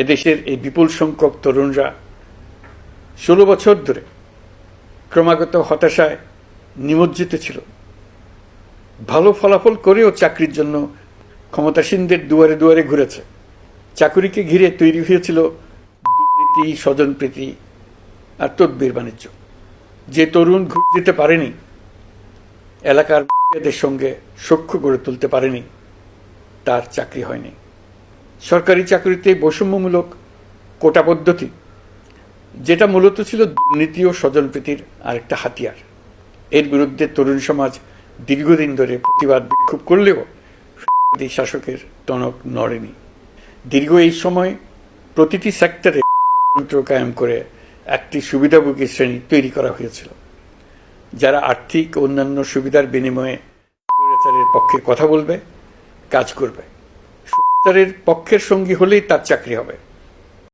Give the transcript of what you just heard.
এদেশের এই বিপুল সংখ্যক তরুণরা ষোলো বছর ধরে ক্রমাগত হতাশায় নিমজ্জিত ছিল। ভালো ফলাফল করেও চাকরির জন্য ক্ষমতাসীনদের দুয়ারে দুয়ারে ঘুরেছে। চাকুরিকে ঘিরে তৈরি হয়েছিল দুর্নীতি, স্বজনপ্রীতি আর তদ্বির বাণিজ্য। যে তরুণ ঘুষ দিতে পারেনি, এলাকার সঙ্গে সখ্য গড়ে তুলতে পারেনি, তার চাকরি হয়নি। সরকারি চাকরিতে বৈষম্যমূলক কোটা পদ্ধতি, যেটা মূলত ছিল দুর্নীতি ও স্বজনপ্রীতির আরেকটা হাতিয়ার। এর বিরুদ্ধে তরুণ সমাজ দীর্ঘদিন ধরে প্রতিবাদ বিক্ষোভ করলেও শাসকের টনক নড়েনি। দীর্ঘ এই সময় প্রতিটি সেক্টরে তন্ত্র কায়েম করে একটি সুবিধাভোগী শ্রেণি তৈরি করা হয়েছিল, যারা আর্থিক অন্যান্য সুবিধার বিনিময়ে পক্ষে কথা বলবে, কাজ করবে। স্বৈরাচারের পক্ষের সঙ্গী হলেই তার চাকরি হবে।